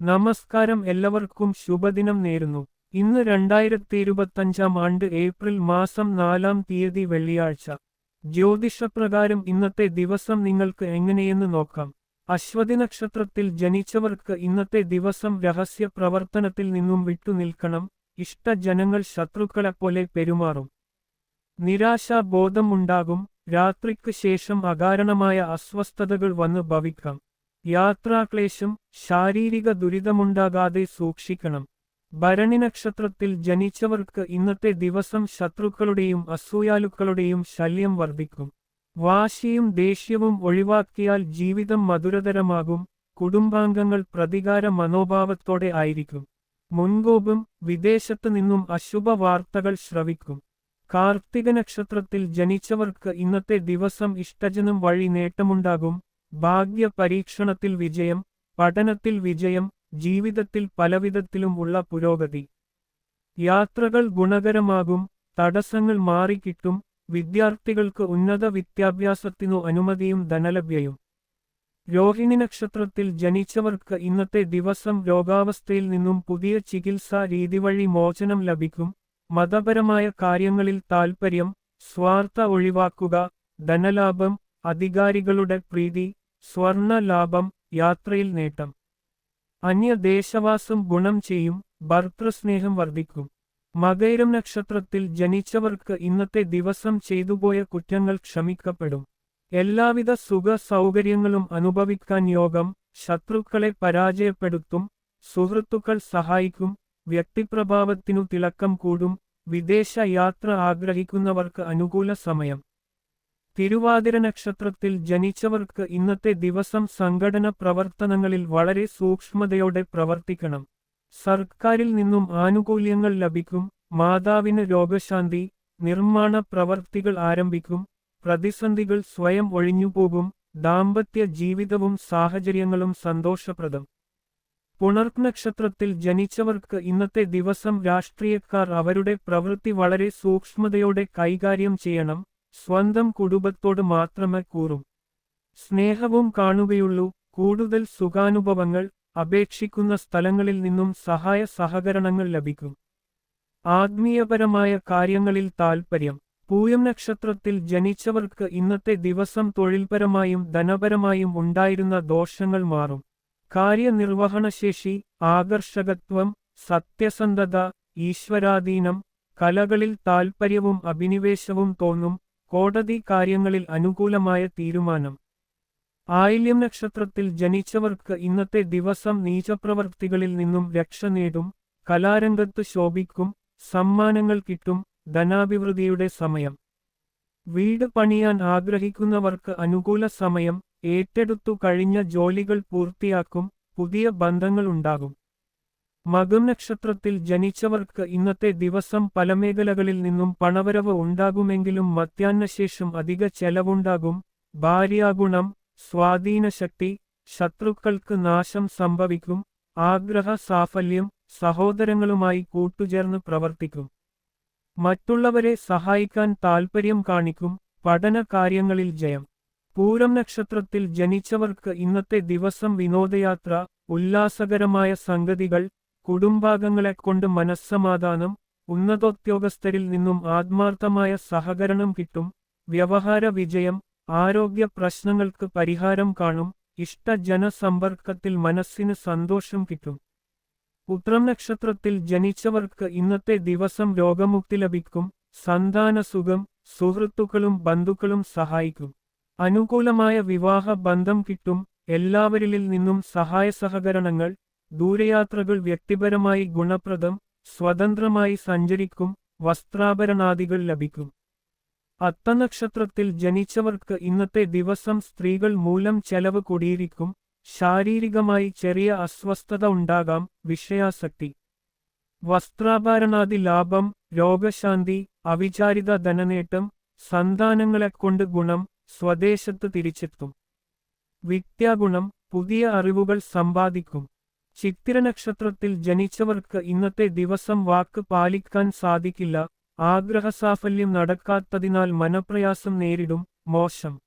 നമസ്കാരം എല്ലാവർക്കും ശുഭദിനം നേരുന്നു. ഇന്ന് രണ്ടായിരത്തി ഇരുപത്തഞ്ചാം ആണ്ട് ഏപ്രിൽ മാസം നാലാം തീയതി വെള്ളിയാഴ്ച. ജ്യോതിഷപ്രകാരം ഇന്നത്തെ ദിവസം നിങ്ങൾക്ക് എങ്ങനെയെന്ന് നോക്കാം. അശ്വതി നക്ഷത്രത്തിൽ ജനിച്ചവർക്ക് ഇന്നത്തെ ദിവസം രഹസ്യ പ്രവർത്തനത്തിൽ നിന്നും വിട്ടുനിൽക്കണം ഇഷ്ടജനങ്ങൾ ശത്രുക്കളെപ്പോലെ പെരുമാറും. നിരാശാബോധമുണ്ടാകും രാത്രിക്ക് ശേഷം അകാരണമായ അസ്വസ്ഥതകൾ വന്ന് ഭവിക്കാം. യാത്രാക്ലേശം ശാരീരിക ദുരിതമുണ്ടാകാതെ സൂക്ഷിക്കണം. ഭരണി നക്ഷത്രത്തിൽ ജനിച്ചവർക്ക് ഇന്നത്തെ ദിവസം ശത്രുക്കളുടെയും അസൂയാലുക്കളുടെയും ശല്യം വർദ്ധിക്കും. വാശിയും ദേഷ്യവും ഒഴിവാക്കിയാൽ ജീവിതം മധുരതരമാകും കുടുംബാംഗങ്ങൾ പ്രതികാര മനോഭാവത്തോടെ ആയിരിക്കും. മുൻകോപും വിദേശത്തു നിന്നും അശുഭ വാർത്തകൾ ശ്രവിക്കും. കാർത്തിക നക്ഷത്രത്തിൽ ജനിച്ചവർക്ക് ഇന്നത്തെ ദിവസം ഇഷ്ടജനം വഴി നേട്ടമുണ്ടാകും ഭാഗ്യ പരീക്ഷണത്തിൽ വിജയം പഠനത്തിൽ വിജയം ജീവിതത്തിൽ പലവിധത്തിലും ഉള്ള പുരോഗതി. യാത്രകൾ ഗുണകരമാകും തടസ്സങ്ങൾ മാറിക്കിട്ടും വിദ്യാർത്ഥികൾക്ക് ഉന്നത വിദ്യാഭ്യാസത്തിനു അനുമതിയും ധനലഭ്യയും. രോഹിണി നക്ഷത്രത്തിൽ ജനിച്ചവർക്ക് ഇന്നത്തെ ദിവസം രോഗാവസ്ഥയിൽ നിന്നും പുതിയ ചികിത്സാ രീതി വഴി മോചനം ലഭിക്കും. മതപരമായ കാര്യങ്ങളിൽ താൽപ്പര്യം സ്വാർത്ഥ ഒഴിവാക്കുക ധനലാഭം അധികാരികളുടെ പ്രീതി സ്വർണ ലാഭം യാത്രയിൽ നേട്ടം. അന്യദേശവാസം ഗുണം ചെയ്യും ഭർത്തൃസ്നേഹം വർദ്ധിക്കും. മകൈരം നക്ഷത്രത്തിൽ ജനിച്ചവർക്ക് ഇന്നത്തെ ദിവസം ചെയ്തുപോയ കുറ്റങ്ങൾ ക്ഷമിക്കപ്പെടും. എല്ലാവിധ സുഖ സൗകര്യങ്ങളും അനുഭവിക്കാൻ യോഗം ശത്രുക്കളെ പരാജയപ്പെടുത്തും സുഹൃത്തുക്കൾ സഹായിക്കും വ്യക്തിപ്രഭാവത്തിനു തിളക്കം കൂടും വിദേശ യാത്ര ആഗ്രഹിക്കുന്നവർക്ക് അനുകൂല സമയം. തിരുവാതിര നക്ഷത്രത്തിൽ ജനിച്ചവർക്ക് ഇന്നത്തെ ദിവസം സംഘടന പ്രവർത്തനങ്ങളിൽ വളരെ സൂക്ഷ്മതയോടെ പ്രവർത്തിക്കണം. സർക്കാരിൽ നിന്നും ആനുകൂല്യങ്ങൾ ലഭിക്കും മാതാവിന് രോഗശാന്തി നിർമ്മാണ പ്രവർത്തികൾ ആരംഭിക്കും പ്രതിസന്ധികൾ സ്വയം ഒഴിഞ്ഞുപോകും ദാമ്പത്യ ജീവിതവും സാഹചര്യങ്ങളും സന്തോഷപ്രദം. പുണർക്ക് നക്ഷത്രത്തിൽ ജനിച്ചവർക്ക് ഇന്നത്തെ ദിവസം രാഷ്ട്രീയക്കാർ അവരുടെ പ്രവൃത്തി വളരെ സൂക്ഷ്മതയോടെ കൈകാര്യം ചെയ്യണം സ്വന്തം കുടുംബത്തോട് മാത്രമേ കൂറും. സ്നേഹവും കാണുകയുള്ളൂ. കൂടുതൽ സുഖാനുഭവങ്ങൾ അപേക്ഷിക്കുന്ന സ്ഥലങ്ങളിൽ നിന്നും സഹായ സഹകരണങ്ങൾ ലഭിക്കും. ആത്മീയപരമായ കാര്യങ്ങളിൽ താൽപ്പര്യം പൂയം നക്ഷത്രത്തിൽ ജനിച്ചവർക്ക് ഇന്നത്തെ ദിവസം തൊഴിൽപരമായും ധനപരമായും ഉണ്ടായിരുന്ന ദോഷങ്ങൾ മാറും. കാര്യനിർവഹണശേഷി ആകർഷകത്വം സത്യസന്ധത ഈശ്വരാധീനം കലകളിൽ താൽപ്പര്യവും അഭിനിവേശവും തോന്നും കോടതി കാര്യങ്ങളിൽ അനുകൂലമായ തീരുമാനം. ആയില്യം നക്ഷത്രത്തിൽ ജനിച്ചവർക്ക് ഇന്നത്തെ ദിവസം നീചപ്രവർത്തികളിൽ നിന്നും രക്ഷ നേടും കലാരംഗത്ത് ശോഭിക്കും സമ്മാനങ്ങൾ കിട്ടും ധനാഭിവൃദ്ധിയുടെ സമയം. വീട് പണിയാൻ ആഗ്രഹിക്കുന്നവർക്ക് അനുകൂല സമയം ഏറ്റെടുത്തു കഴിഞ്ഞ ജോലികൾ പൂർത്തിയാക്കും പുതിയ ബന്ധങ്ങൾ ഉണ്ടാകും. മകം നക്ഷത്രത്തിൽ ജനിച്ചവർക്ക് ഇന്നത്തെ ദിവസം പല മേഖലകളിൽ നിന്നും പണവരവ് ഉണ്ടാകുമെങ്കിലും മധ്യാഹ്നശേഷം അധിക ചെലവുണ്ടാകും. ഭാര്യാഗുണം സ്വാധീനശക്തി ശത്രുക്കൾക്ക് നാശം സംഭവിക്കും. ആഗ്രഹ സാഫല്യം സഹോദരങ്ങളുമായി കൂട്ടുചേർന്ന് പ്രവർത്തിക്കും. മറ്റുള്ളവരെ സഹായിക്കാൻ താൽപ്പര്യം കാണിക്കും. പഠന കാര്യങ്ങളിൽ ജയം. പൂരം നക്ഷത്രത്തിൽ ജനിച്ചവർക്ക് ഇന്നത്തെ ദിവസം വിനോദയാത്ര ഉല്ലാസകരമായ സംഗതികൾ കുടുംബാംഗങ്ങളെക്കൊണ്ട് മനസ്സമാധാനം ഉന്നതോദ്യോഗസ്ഥരിൽ നിന്നും ആത്മാർത്ഥമായ സഹകരണം കിട്ടും വ്യവഹാര വിജയം ആരോഗ്യ പ്രശ്നങ്ങൾക്ക് പരിഹാരം കാണും ഇഷ്ട ജനസമ്പർക്കത്തിൽ മനസ്സിന് സന്തോഷം കിട്ടും. ഉത്രം നക്ഷത്രത്തിൽ ജനിച്ചവർക്ക് ഇന്നത്തെ ദിവസം രോഗമുക്തി ലഭിക്കും സന്താന സുഖം സുഹൃത്തുക്കളും ബന്ധുക്കളും സഹായിക്കും. അനുകൂലമായ വിവാഹ ബന്ധം കിട്ടും എല്ലാവരിൽ നിന്നും സഹായ സഹകരണങ്ങൾ ദൂരയാത്രകൾ വ്യക്തിപരമായി ഗുണപ്രദം സ്വതന്ത്രമായി സഞ്ചരിക്കും വസ്ത്രാഭരണാദികൾ ലഭിക്കും. അത്തനക്ഷത്രത്തിൽ ജനിച്ചവർക്ക് ഇന്നത്തെ ദിവസം സ്ത്രീകൾ മൂലം ചെലവ് കൂടിയിരിക്കും ശാരീരികമായി ചെറിയ അസ്വസ്ഥത ഉണ്ടാകാം വിഷയാസക്തി. വസ്ത്രാഭരണാദി ലാഭം രോഗശാന്തി അവിചാരിത ധനനേട്ടം സന്താനങ്ങളെക്കൊണ്ട് ഗുണം സ്വദേശത്ത് തിരിച്ചെത്തും. വിദ്യാഗുണം പുതിയ അറിവുകൾ സമ്പാദിക്കും. ചിത്തിര നക്ഷത്രത്തിൽ ജനിച്ചവർക്ക് ഇന്നത്തെ ദിവസം വാക്ക് പാലിക്കാൻ സാധിക്കില്ല. ആഗ്രഹസാഫല്യം നടക്കാത്തതിനാൽ മനപ്രയാസം നേരിടും. മോശം.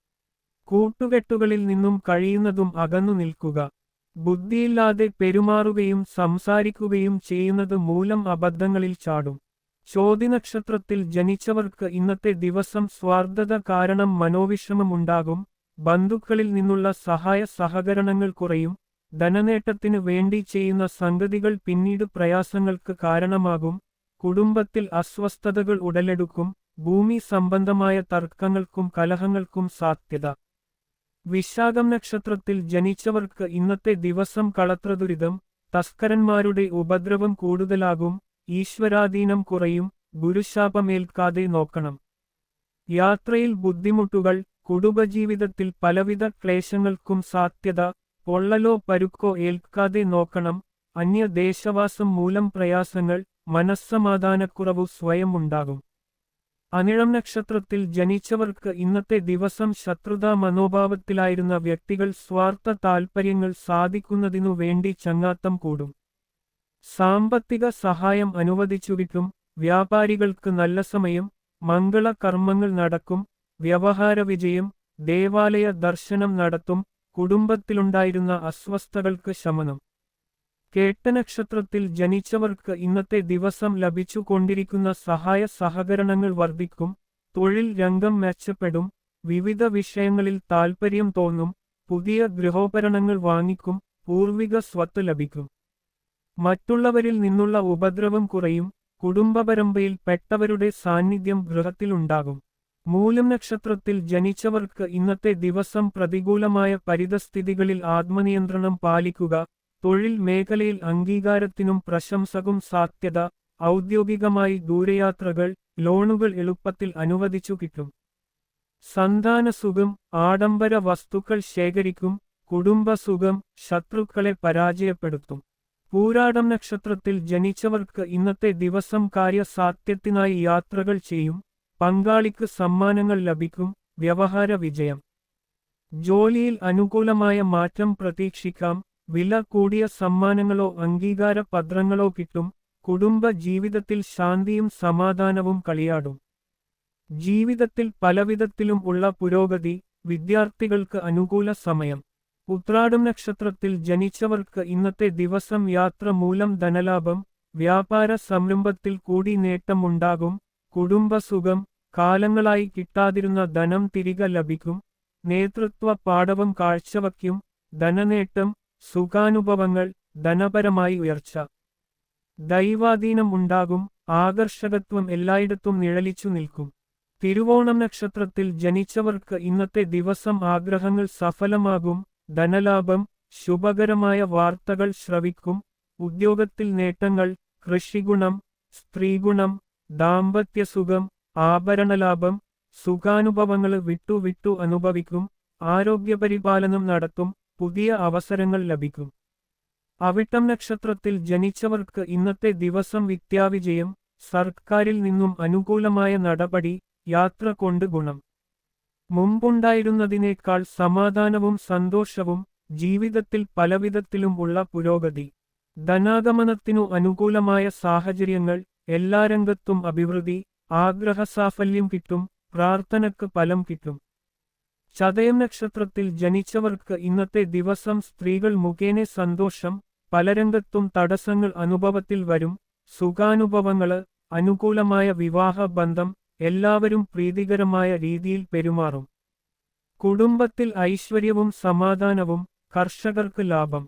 കൂട്ടുകെട്ടുകളിൽ നിന്നും കഴിയുന്നതും അകന്നു നിൽക്കുക. ബുദ്ധിയില്ലാതെ പെരുമാറുകയും സംസാരിക്കുകയും ചെയ്യുന്നത് മൂലം അബദ്ധങ്ങളിൽ ചാടും. ചോതിനക്ഷത്രത്തിൽ ജനിച്ചവർക്ക് ഇന്നത്തെ ദിവസം സ്വാർത്ഥത കാരണം മനോവിഷമമുണ്ടാകും ബന്ധുക്കളിൽ നിന്നുള്ള സഹായ സഹകരണങ്ങൾ കുറയും. ധനനേട്ടത്തിനു വേണ്ടി ചെയ്യുന്ന സംഗതികൾ പിന്നീട് പ്രയാസങ്ങൾക്ക് കാരണമാകും. കുടുംബത്തിൽ അസ്വസ്ഥതകൾ ഉടലെടുക്കും. ഭൂമി സംബന്ധമായ തർക്കങ്ങൾക്കും കലഹങ്ങൾക്കും സാധ്യത. വിശാഖം നക്ഷത്രത്തിൽ ജനിച്ചവർക്ക് ഇന്നത്തെ ദിവസം കളത്രദുരിതം. തസ്കരന്മാരുടെ ഉപദ്രവം കൂടുതലാകും. ഈശ്വരാധീനം കുറയും. ഗുരുശാപമേൽക്കാതെ നോക്കണം. യാത്രയിൽ ബുദ്ധിമുട്ടുകൾ. കുടുംബജീവിതത്തിൽ പലവിധ ക്ലേശങ്ങൾക്കും സാധ്യത. പൊള്ളലോ പരുക്കോ ഏൽക്കാതെ നോക്കണം. അന്യദേശവാസം മൂലം പ്രയാസങ്ങൾ മനസ്സമാധാനക്കുറവു സ്വയം ഉണ്ടാകും. അനിഴം നക്ഷത്രത്തിൽ ജനിച്ചവർക്ക് ഇന്നത്തെ ദിവസം ശത്രുതാ മനോഭാവത്തിലായിരുന്ന വ്യക്തികൾ സ്വാർത്ഥ താൽപ്പര്യങ്ങൾ സാധിക്കുന്നതിനു വേണ്ടി ചങ്ങാത്തം കൂടും. സാമ്പത്തിക സഹായം അനുവദിച്ചു കിട്ടും വ്യാപാരികൾക്ക് നല്ല സമയം മംഗള കർമ്മങ്ങൾ നടക്കും വ്യവഹാര വിജയം ദേവാലയ ദർശനം നടത്തും കുടുംബത്തിലുണ്ടായിരുന്ന അസ്വസ്ഥതകൾക്ക് ശമനം. കേട്ടനക്ഷത്രത്തിൽ ജനിച്ചവർക്ക് ഇന്നത്തെ ദിവസം ലഭിച്ചുകൊണ്ടിരിക്കുന്ന സഹായ സഹകരണങ്ങൾ വർദ്ധിക്കും തൊഴിൽ രംഗം മെച്ചപ്പെടും വിവിധ വിഷയങ്ങളിൽ താൽപ്പര്യം തോന്നും പുതിയ ഗൃഹോപകരണങ്ങൾ വാങ്ങിക്കും പൂർവിക സ്വത്ത് ലഭിക്കും. മറ്റുള്ളവരിൽ നിന്നുള്ള ഉപദ്രവം കുറയും കുടുംബപരമ്പയിൽ പെട്ടവരുടെ സാന്നിധ്യം ഗൃഹത്തിലുണ്ടാകും. മൂലം നക്ഷത്രത്തിൽ ജനിച്ചവർക്ക് ഇന്നത്തെ ദിവസം പ്രതികൂലമായ പരിതസ്ഥിതികളിൽ ആത്മനിയന്ത്രണം പാലിക്കുക തൊഴിൽ മേഖലയിൽ അംഗീകാരത്തിനും പ്രശംസകും സാധ്യത ഔദ്യോഗികമായി ദൂരയാത്രകൾ ലോണുകൾ എളുപ്പത്തിൽ അനുവദിച്ചു കിട്ടും. സന്താനസുഖം ആഡംബര വസ്തുക്കൾ ശേഖരിക്കും കുടുംബസുഖം ശത്രുക്കളെ പരാജയപ്പെടുത്തും. പൂരാടം നക്ഷത്രത്തിൽ ജനിച്ചവർക്ക് ഇന്നത്തെ ദിവസം കാര്യസാധ്യത്തിനായി യാത്രകൾ ചെയ്യും. പങ്കാളിക്ക് സമ്മാനങ്ങൾ ലഭിക്കും. വ്യവഹാര വിജയം. ജോലിയിൽ അനുകൂലമായ മാറ്റം പ്രതീക്ഷിക്കാം. വില കൂടിയ സമ്മാനങ്ങളോ അംഗീകാര പത്രങ്ങളോ കിട്ടും. കുടുംബ ജീവിതത്തിൽ ശാന്തിയും സമാധാനവും കളിയാടും. ജീവിതത്തിൽ പലവിധത്തിലും ഉള്ള പുരോഗതി. വിദ്യാർത്ഥികൾക്ക് അനുകൂല സമയം. ഉത്രാടം നക്ഷത്രത്തിൽ ജനിച്ചവർക്ക് ഇന്നത്തെ ദിവസം യാത്ര മൂലം ധനലാഭം. വ്യാപാര സംരംഭത്തിൽ കൂടി നേട്ടമുണ്ടാകും. കുടുംബസുഖം കാലങ്ങളായി കിട്ടാതിരുന്ന ധനം തിരികെ ലഭിക്കും നേതൃത്വ പാഠവം കാഴ്ചവയ്ക്കും ധനനേട്ടം സുഖാനുഭവങ്ങൾ ധനപരമായി ഉയർച്ച. ദൈവാധീനം ഉണ്ടാകും ആകർഷകത്വം എല്ലായിടത്തും നിഴലിച്ചു നിൽക്കും. തിരുവോണം നക്ഷത്രത്തിൽ ജനിച്ചവർക്ക് ഇന്നത്തെ ദിവസം ആഗ്രഹങ്ങൾ സഫലമാകും ധനലാഭം ശുഭകരമായ വാർത്തകൾ ശ്രവിക്കും ഉദ്യോഗത്തിൽ നേട്ടങ്ങൾ കൃഷിഗുണം സ്ത്രീഗുണം ദാമ്പത്യസുഖം ആഭരണലാഭം സുഖാനുഭവങ്ങൾ വിട്ടു വിട്ടു അനുഭവിക്കും ആരോഗ്യപരിപാലനം നടത്തും പുതിയ അവസരങ്ങൾ ലഭിക്കും. അവിട്ടം നക്ഷത്രത്തിൽ ജനിച്ചവർക്ക് ഇന്നത്തെ ദിവസം വിദ്യാവിജയം സർക്കാരിൽ നിന്നും അനുകൂലമായ നടപടി യാത്ര കൊണ്ട് ഗുണം. മുമ്പുണ്ടായിരുന്നതിനേക്കാൾ സമാധാനവും സന്തോഷവും ജീവിതത്തിൽ പലവിധത്തിലും ഉള്ള പുരോഗതി. ധനാഗമനത്തിനു അനുകൂലമായ സാഹചര്യങ്ങൾ എല്ലാ രംഗത്തും അഭിവൃദ്ധി ആഗ്രഹസാഫല്യം കിട്ടും പ്രാർത്ഥനക്ക് ഫലം കിട്ടും. ചതയം നക്ഷത്രത്തിൽ ജനിച്ചവർക്ക് ഇന്നത്തെ ദിവസം സ്ത്രീകൾ മുഖേന സന്തോഷം പലരംഗത്തും തടസ്സങ്ങൾ അനുഭവത്തിൽ വരും സുഖാനുഭവങ്ങൾ അനുകൂലമായ വിവാഹ ബന്ധം എല്ലാവരും പ്രീതികരമായ രീതിയിൽ പെരുമാറും. കുടുംബത്തിൽ ഐശ്വര്യവും സമാധാനവും കർഷകർക്ക് ലാഭം.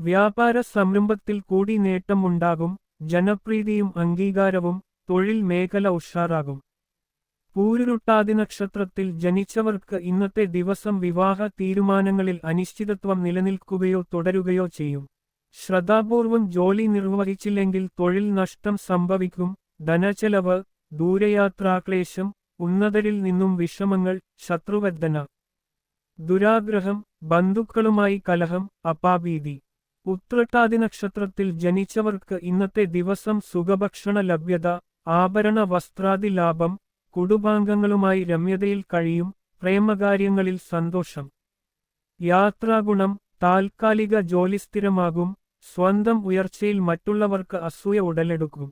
വ്യാപാര സംരംഭത്തിൽ കൂടി നേട്ടമുണ്ടാകും ജനപ്രീതിയും അംഗീകാരവും തൊഴിൽ മേഖല ഉഷാറാകും. പൂരുരുട്ടാതി നക്ഷത്രത്തിൽ ജനിച്ചവർക്ക് ഇന്നത്തെ ദിവസം വിവാഹ തീരുമാനങ്ങളിൽ അനിശ്ചിതത്വം നിലനിൽക്കുകയോ തുടരുകയോ ചെയ്യും. ശ്രദ്ധാപൂർവം ജോലി നിർവഹിച്ചില്ലെങ്കിൽ തൊഴിൽ നഷ്ടം സംഭവിക്കും. ധനച്ചെലവ് ദൂരയാത്രാക്ലേശം ഉന്നതരിൽ നിന്നും വിഷമങ്ങൾ ശത്രുവദ്ധന ദുരാഗ്രഹം ബന്ധുക്കളുമായി കലഹം അപാഭീതി. ഉത്രട്ടാതി നക്ഷത്രത്തിൽ ജനിച്ചവർക്ക് ഇന്നത്തെ ദിവസം സുഖഭക്ഷണ ലഭ്യത ആഭരണ വസ്ത്രാദി ലാഭം കുടുംബാംഗങ്ങളുമായി രമ്യതയിൽ കഴിയും പ്രേമകാര്യങ്ങളിൽ സന്തോഷം. യാത്രാഗുണം താൽക്കാലിക ജോലി സ്ഥിരമാകും സ്വന്തം ഉയർച്ചയിൽ മറ്റുള്ളവർക്ക് അസൂയ ഉടലെടുക്കും.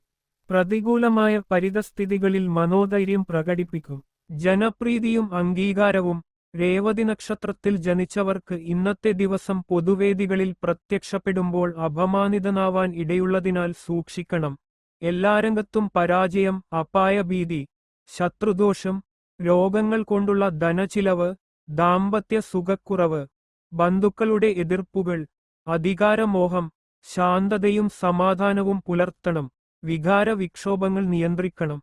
പ്രതികൂലമായ പരിതസ്ഥിതികളിൽ മനോധൈര്യം പ്രകടിപ്പിക്കും. ജനപ്രീതിയും അംഗീകാരവും രേവതി നക്ഷത്രത്തിൽ ജനിച്ചവർക്ക് ഇന്നത്തെ ദിവസം പൊതുവേദികളിൽ പ്രത്യക്ഷപ്പെടുമ്പോൾ അപമാനിതനാവാൻ ഇടയുള്ളതിനാൽ സൂക്ഷിക്കണം. എല്ലാ രംഗത്തും പരാജയം അപായഭീതി ശത്രുദോഷം രോഗങ്ങൾ കൊണ്ടുള്ള ധനച്ചിലവ് ദാമ്പത്യ സുഖക്കുറവ് ബന്ധുക്കളുടെ എതിർപ്പുകൾ അധികാരമോഹം ശാന്തതയും സമാധാനവും പുലർത്തണം. വികാര വിക്ഷോഭങ്ങൾ നിയന്ത്രിക്കണം.